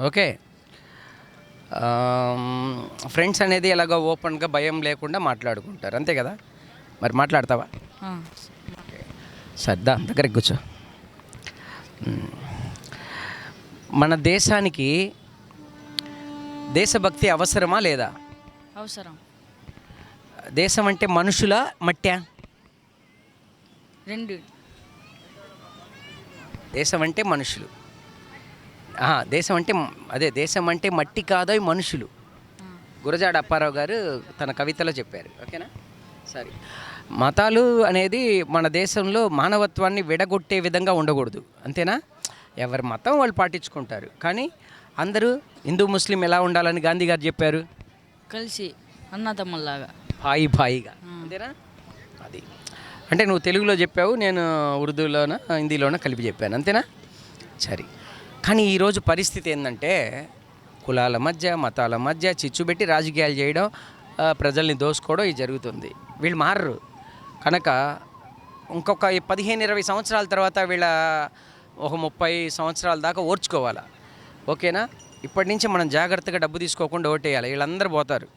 Okay. Friends అనేది ఎలాగో ఓపెన్గా భయం లేకుండా మాట్లాడుకుంటారు. అంతే కదా? మరి మాట్లాడతావా? సర్దా దగ్గరికి కూర్చో. మన దేశానికి దేశభక్తి అవసరమా లేదా? అవసరం. దేశం అంటే మనుషుల మట్యా రెండు. దేశం అంటే మనుషులు. దేశం అంటే అదే దేశం అంటే మట్టి కాదోయ్ మనుషులు. గురజాడ అప్పారావు గారు తన కవితలో చెప్పారు. ఓకేనా? సరే. మతాలు అనేది మన దేశంలో మానవత్వాన్ని విడగొట్టే విధంగా ఉండకూడదు. అంతేనా? ఎవరి మతం వాళ్ళు పాటించుకుంటారు. కానీ అందరూ హిందూ ముస్లిం ఎలా ఉండాలని గాంధీ గారు చెప్పారు? కలిసి అన్నదమ్ముల్లాగా. హాయి భాయిగా. అంతేనా? అది. అంటే నువ్వు తెలుగులో చెప్పావు నేను ఉర్దూలోన హిందీలోన కలిపి చెప్పాను. అంతేనా? సరే. కానీ ఈరోజు పరిస్థితి ఏంటంటే కులాల మధ్య మతాల మధ్య చిచ్చు పెట్టి రాజకీయాలు చేయడం ప్రజల్ని దోసుకోవడం ఇది జరుగుతుంది. వీళ్ళు మారరు. కనుక ఇంకొక పదిహేను ఇరవై సంవత్సరాల తర్వాత వీళ్ళ ఒక ముప్పై సంవత్సరాల దాకా ఓర్చుకోవాలి? ఓకేనా? ఇప్పటి నుంచి మనం జాగ్రత్తగా డబ్బు తీసుకోకుండా ఓటేయాలి. వీళ్ళందరూ పోతారు.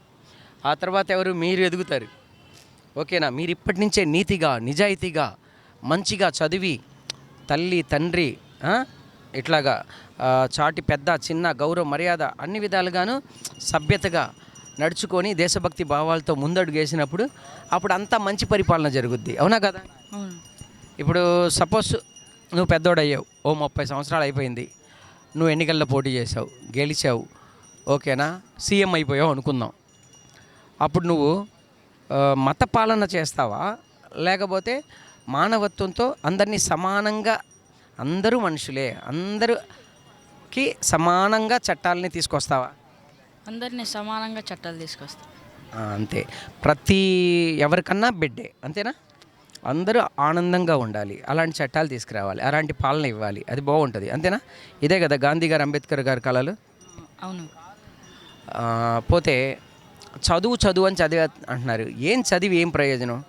ఆ తర్వాత ఎవరు? మీరు ఎదుగుతారు. ఓకేనా? మీరు ఇప్పటి నుంచే నీతిగా నిజాయితీగా మంచిగా చదివి తల్లి తండ్రి ఇట్లాగా చాటి పెద్ద చిన్న గౌరవ మర్యాద అన్ని విధాలుగాను సభ్యతగా నడుచుకొని దేశభక్తి భావాలతో ముందడుగు వేసినప్పుడు అప్పుడు అంతా మంచి పరిపాలన జరుగుద్ది. అవునా కదా? ఇప్పుడు సపోజ్ నువ్వు పెద్దోడయ్యావు ఓ ముప్పై సంవత్సరాలు అయిపోయింది నువ్వు ఎన్నికల్లో పోటీ చేసావు గెలిచావు ఓకేనా? సీఎం అయిపోయావు అనుకుందాం. అప్పుడు నువ్వు మత పాలన చేస్తావా? లేకపోతే మానవత్వంతో అందరినీ సమానంగా అందరూ మనుషులే. అందరికి సమానంగా చట్టాలని తీసుకొస్తావా? అందరినీ సమానంగా చట్టాలు తీసుకొస్తాం. అంతే. ప్రతి ఎవరికన్నా బిడ్డే అంతేనా? అందరూ ఆనందంగా ఉండాలి. అలాంటి చట్టాలు తీసుకురావాలి. అలాంటి పాలన ఇవ్వాలి. అది బాగుంటుంది. అంతేనా? ఇదే కదా గాంధీ గారు అంబేద్కర్ గారి కళలు? అవును. పోతే చదువు చదువు అని చదివే అంటున్నారు. ఏం చదివి ఏం ప్రయోజనం?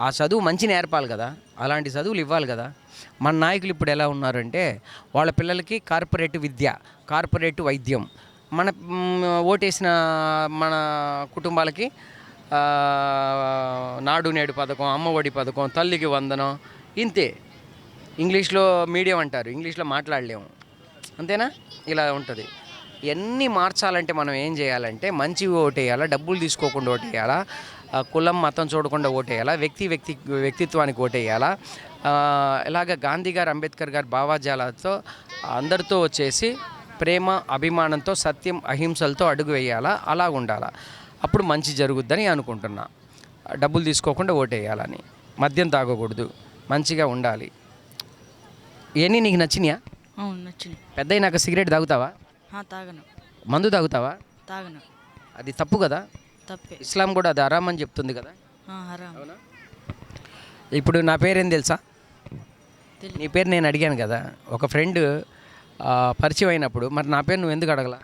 ఆ చదువు మంచి నేర్పాలి కదా. అలాంటి చదువులు ఇవ్వాలి కదా. మన నాయకులు ఇప్పుడు ఎలా ఉన్నారంటే వాళ్ళ పిల్లలకి కార్పొరేట్ విద్య కార్పొరేట్ వైద్యం మన ఓటేసిన మన కుటుంబాలకి నాడు నేడు పథకం అమ్మఒడి పథకం తల్లికి వందనం ఇంతే. ఇంగ్లీష్లో మీడియం అంటారు ఇంగ్లీష్లో మాట్లాడలేము. అంతేనా? ఇలా ఉంటుంది. ఇవన్నీ మార్చాలంటే మనం ఏం చేయాలంటే మంచి ఓటేయాలా డబ్బులు తీసుకోకుండా ఓటేయాలా కులం మతం చూడకుండా ఓటేయాలా వ్యక్తి వ్యక్తి వ్యక్తిత్వానికి ఓటేయాలా ఇలాగ గాంధీ గారు అంబేద్కర్ గారి భావాజాలతో అందరితో వచ్చేసి ప్రేమ అభిమానంతో సత్యం అహింసలతో అడుగు వేయాలా అలా ఉండాలా. అప్పుడు మంచి జరుగుద్దని అనుకుంటున్నా. డబ్బులు తీసుకోకుండా ఓటేయాలని. మద్యం తాగకూడదు. మంచిగా ఉండాలి. ఇవన్నీ నీకు నచ్చినాయా? నచ్చింది పెద్ద అయినాక సిగరెట్ తాగుతావా? తాగను. మందు తాగుతావా? తాగను. అది తప్పు కదా? తప్పే. ఇస్లాం కూడా అది హరామ్ అని చెప్తుంది కదా? ఆ, హరాం. ఇప్పుడు నా పేరేం తెలుసా? తెలి- నీ పేరు నేను అడిగాను కదా. ఒక ఫ్రెండ్ పరిచయం అయినప్పుడు మరి నా పేరు నువ్వు ఎందుకు అడగలా?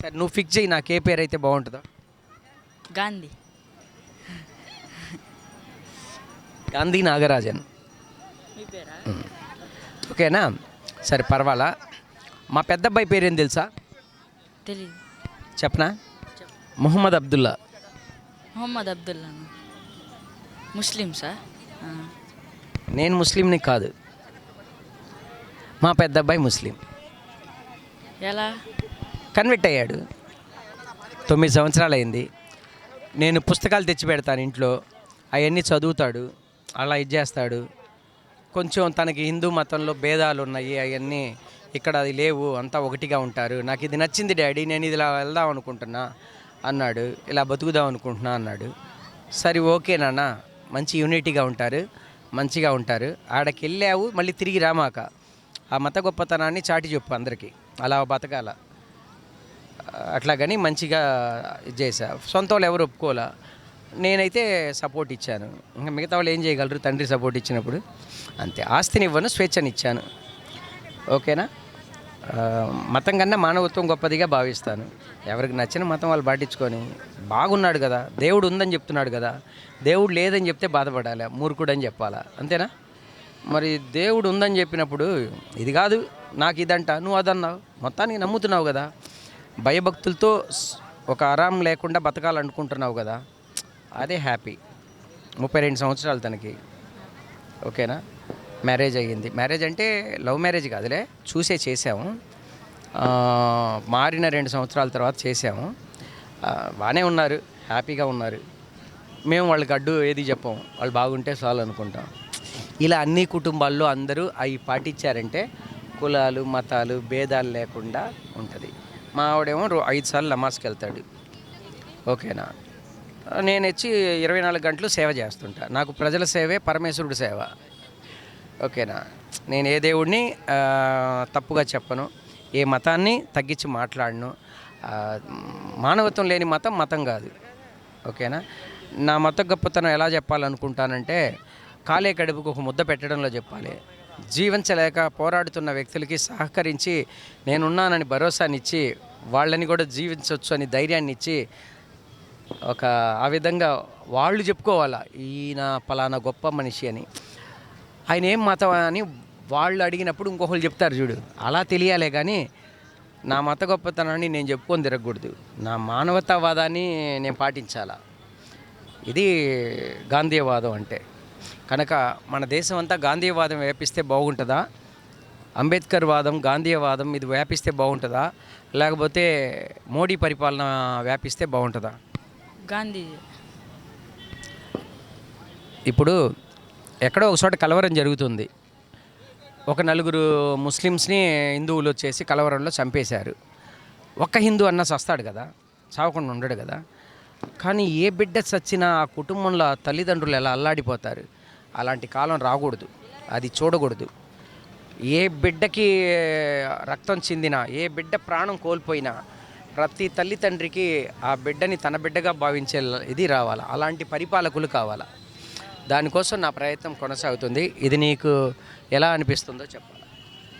సరే నువ్వు ఫిక్స్ చేయి నాకు ఏ పేరు అయితే బాగుంటుందో. గాంధీ. గాంధీ నాగరాజన్. మీ పేరా? ఓకేనా? సరే పర్వాలా. మా పెద్దబ్బాయి పేరేం తెలుసా? తెలీదు. చెప్పనా? మొహమ్మద్ అబ్దుల్లా. మొహమ్మద్ అబ్దుల్లాను ముస్లిమ్సా ఆ, నేను ముస్లింని కాదు. మా పెద్దబ్బాయి ముస్లిం. ఎలా? కన్వర్ట్ అయ్యాడు. తొమ్మిది సంవత్సరాలు అయింది నేను పుస్తకాలు తెచ్చి పెడతాను ఇంట్లో. అవన్నీ చదువుతాడు. అలా ఇది చేస్తాడు. కొంచెం తనకి హిందూ మతంలో భేదాలు ఉన్నాయి అవన్నీ ఇక్కడ అది లేవు అంతా ఒకటిగా ఉంటారు. నాకు ఇది నచ్చింది డాడీ నేను ఇది ఇలా వెళ్దాం అనుకుంటున్నా అన్నాడు. ఇలా బతుకుదాం అనుకుంటున్నా అన్నాడు. సరే ఓకే నాన్న. మంచి యూనిటీగా ఉంటారు మంచిగా ఉంటారు. ఆడకి వెళ్ళావు మళ్ళీ తిరిగి రామాక ఆ మత గొప్పతనాన్ని చాటి చెప్పు అందరికీ. అలా బతకాల. అట్లాగని మంచిగా ఇది చేశా. సొంత వాళ్ళు ఎవరు ఒప్పుకోలే నేనైతే సపోర్ట్ ఇచ్చాను. ఇంకా మిగతా వాళ్ళు ఏం చేయగలరు? తండ్రి సపోర్ట్ ఇచ్చినప్పుడు. అంతే. ఆస్తిని ఇవ్వను స్వేచ్ఛని ఇచ్చాను ఓకేనా? మతం కన్నా మానవత్వం గొప్పదిగా భావిస్తాను. ఎవరికి నచ్చిన మతం వాళ్ళు పాటించుకొని బాగున్నాడు కదా దేవుడు ఉందని చెప్తున్నాడు కదా దేవుడు లేదని చెప్తే బాధపడాలి మూర్ఖుడు అని చెప్పాలా అంతేనా? మరి దేవుడు ఉందని చెప్పినప్పుడు ఇది కాదు నాకు ఇదంట నువ్వు అదన్నావు మొత్తానికి నమ్ముతున్నావు కదా భయభక్తులతో ఒక ఆరాం లేకుండా బతకాలనుకుంటున్నావు కదా అదే హ్యాపీ. ముప్పై రెండు సంవత్సరాలు తనకి ఓకేనా? మ్యారేజ్ అయ్యింది. మ్యారేజ్ అంటే లవ్ మ్యారేజ్ కాదులే చూసే చేసాము మారిన రెండు సంవత్సరాల తర్వాత చేసాము బాగానే ఉన్నారు హ్యాపీగా ఉన్నారు. మేము వాళ్ళకి అడ్డు ఏది చెప్పాము వాళ్ళు బాగుంటే చాలు అనుకుంటాం. ఇలా అన్ని కుటుంబాల్లో అందరూ అవి పాటించారంటే కులాలు మతాలు భేదాలు లేకుండా ఉంటుంది. మా ఆవిడేమో రో ఐదు సార్లు నమాజ్కి వెళ్తాడు. ఓకేనా? నేను వచ్చి ఇరవై నాలుగు గంటలు సేవ చేస్తుంటా. నాకు ప్రజల సేవే పరమేశ్వరుడు సేవ. ఓకేనా? నేను ఏ దేవుడిని తప్పుగా చెప్పను. ఏ మతాన్ని తగ్గించి మాట్లాడను. మానవత్వం లేని మతం మతం కాదు. ఓకేనా? నా మత గొప్పతనం ఎలా చెప్పాలనుకుంటానంటే కాలే కడుపుకు ఒక ముద్ద పెట్టడంలో చెప్పాలి. జీవించలేక పోరాడుతున్న వ్యక్తులకి సహకరించి నేనున్నానని భరోసానిచ్చి వాళ్ళని కూడా జీవించవచ్చు అని ధైర్యాన్ని ఇచ్చి ఒక ఆ విధంగా వాళ్ళు చెప్పుకోవాలా ఈయన పలానా గొప్ప మనిషి అని. ఆయన ఏం మతం అని వాళ్ళు అడిగినప్పుడు ఇంకొకరు చెప్తారు చూడు. అలా తెలియాలే కానీ నా మత గొప్పతనాన్ని నేను చెప్పుకొని తిరగకూడదు. నా మానవతావాదాన్ని నేను పాటించాలా? ఇది గాంధీవాదం అంటే. కనుక మన దేశం అంతా గాంధీవాదం వ్యాపిస్తే బాగుంటుందా? అంబేద్కర్ వాదం గాంధీవాదం ఇది వ్యాపిస్తే బాగుంటుందా? లేకపోతే మోడీ పరిపాలన వ్యాపిస్తే బాగుంటుందా? గాంధీజీ ఇప్పుడు ఎక్కడో ఒక చోట కలవరం జరుగుతుంది. ఒక నలుగురు ముస్లిమ్స్ని హిందువులు వచ్చేసి కలవరంలో చంపేశారు. ఒక్క హిందూ అన్న చస్తాడు కదా చావకుండా ఉండడు కదా. కానీ ఏ బిడ్డ చచ్చినా ఆ కుటుంబంలో తల్లిదండ్రులు ఎలా అల్లాడిపోతారు? అలాంటి కాలం రాకూడదు అది చూడకూడదు. ఏ బిడ్డకి రక్తం చెందినా ఏ బిడ్డ ప్రాణం కోల్పోయినా ప్రతి తల్లి తండ్రికి ఆ బిడ్డని తన బిడ్డగా భావించే ఇది రావాలి? అలాంటి పరిపాలకులు కావాలా? దానికోసం నా ప్రయత్నం కొనసాగుతుంది. ఇది నీకు ఎలా అనిపిస్తుందో చెప్పాలి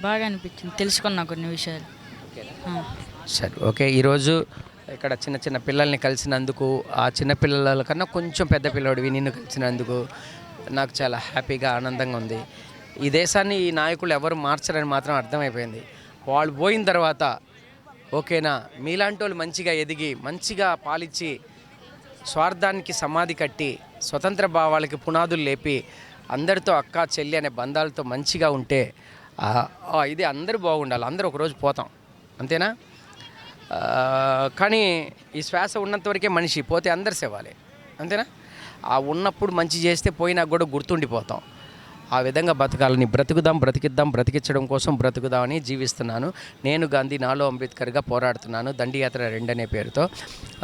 బాగా అనిపించింది. తెలుసుకున్నా కొన్ని విషయాలు. సరే ఓకే. ఈరోజు ఇక్కడ చిన్న చిన్న పిల్లల్ని కలిసినందుకు ఆ చిన్న పిల్లల కన్నా కొంచెం పెద్ద పిల్లడివి నిన్ను కలిసినందుకు నాకు చాలా హ్యాపీగా ఆనందంగా ఉంది. ఈ దేశాన్ని ఈ నాయకులు ఎవరు మార్చరని మాత్రం అర్థమైపోయింది. వాళ్ళు పోయిన తర్వాత ఓకేనా మీలాంటి వాళ్ళు మంచిగా ఎదిగి మంచిగా పాలించి స్వార్థానికి సమాధి కట్టి స్వతంత్ర భావాలకి పునాదులు లేపి అందరితో అక్క చెల్లి అనే బంధాలతో మంచిగా ఉంటే ఆ- ఇది అందరూ బాగుండాలి. అందరూ ఒకరోజు పోతాం. అంతేనా? కానీ ఈ శ్వాస ఉన్నంత వరకే మనిషి పోతే అందరు సేవాలి. అంతేనా? ఆ ఉన్నప్పుడు మంచి చేస్తే పోయినా కూడా గుర్తుండిపోతాం. ఆ విధంగా బతకాలని బ్రతుకుదాం బ్రతికిద్దాం బ్రతికించడం కోసం బ్రతుకుదామని జీవిస్తున్నాను. నేను గాంధీ నాలో అంబేద్కర్గా పోరాడుతున్నాను. దండియాత్ర రెండనే పేరుతో.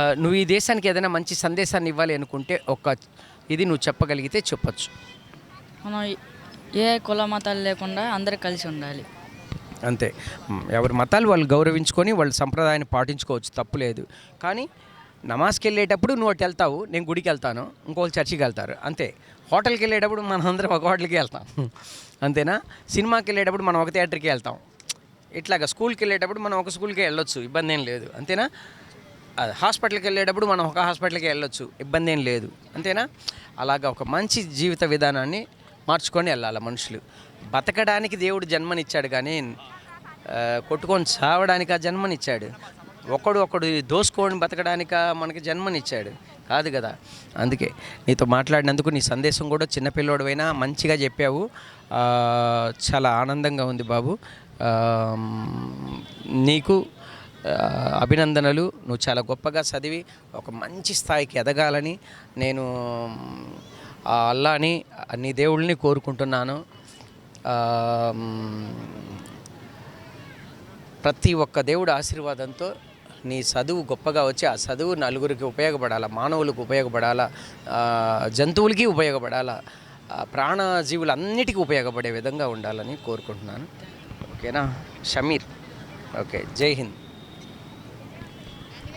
ఆ, నువ్వు ఈ దేశానికి ఏదైనా మంచి సందేశాన్ని ఇవ్వాలి అనుకుంటే ఒక ఇది నువ్వు చెప్పగలిగితే చెప్పొచ్చు. మనం ఏ కుల మతాలు లేకుండా అందరూ కలిసి ఉండాలి. అంతే. ఎవరి మతాలు వాళ్ళు గౌరవించుకొని వాళ్ళ సంప్రదాయాన్ని పాటించుకోవచ్చు తప్పులేదు కానీ నమాజ్కి వెళ్ళేటప్పుడు నువ్వు అటు వెళ్తావు నేను గుడికి వెళ్తాను ఇంకోళ్ళు చర్చికి వెళ్తారు అంతే. హోటల్కి వెళ్ళేటప్పుడు మనం అందరం ఒక హోటల్కి వెళ్తాం. అంతేనా? సినిమాకి వెళ్ళేటప్పుడు మనం ఒక థియేటర్కి వెళ్తాం. ఇట్లాగా స్కూల్కి వెళ్ళేటప్పుడు మనం ఒక స్కూల్కి వెళ్ళొచ్చు ఇబ్బంది ఏం లేదు అంతేనా? హాస్పిటల్కి వెళ్ళేటప్పుడు మనం ఒక హాస్పిటల్కి వెళ్ళొచ్చు ఇబ్బంది ఏం లేదు అంతేనా? అలాగా ఒక మంచి జీవిత విధానాన్ని మార్చుకొని వెళ్ళాలి మనుషులు. బతకడానికి దేవుడు జన్మనిచ్చాడు కానీ కొట్టుకొని చావడానికి ఆ జన్మనిచ్చాడు. ఒకడు ఒకడు దోసుకొని బతకడానిక మనకి జన్మనిచ్చాడు. కాదు కదా. అందుకే నీతో మాట్లాడినందుకు నీ సందేశం కూడా చిన్నపిల్లోడువైనా మంచిగా చెప్పావు. చాలా ఆనందంగా ఉంది బాబు. నీకు అభినందనలు. నువ్వు చాలా గొప్పగా చదివి ఒక మంచి స్థాయికి ఎదగాలని నేను ఆ అల్లాని నీ దేవుళ్ళని కోరుకుంటున్నాను. ప్రతి ఒక్క దేవుడు ఆశీర్వాదంతో నీ చదువు గొప్పగా వచ్చి ఆ చదువు నలుగురికి ఉపయోగపడాలా? మానవులకు ఉపయోగపడాలా? జంతువులకి ఉపయోగపడాలా? ప్రాణజీవులన్నిటికీ ఉపయోగపడే విధంగా ఉండాలని కోరుకుంటున్నాను. ఓకేనా? షమీర్. ఓకే. జై హింద్.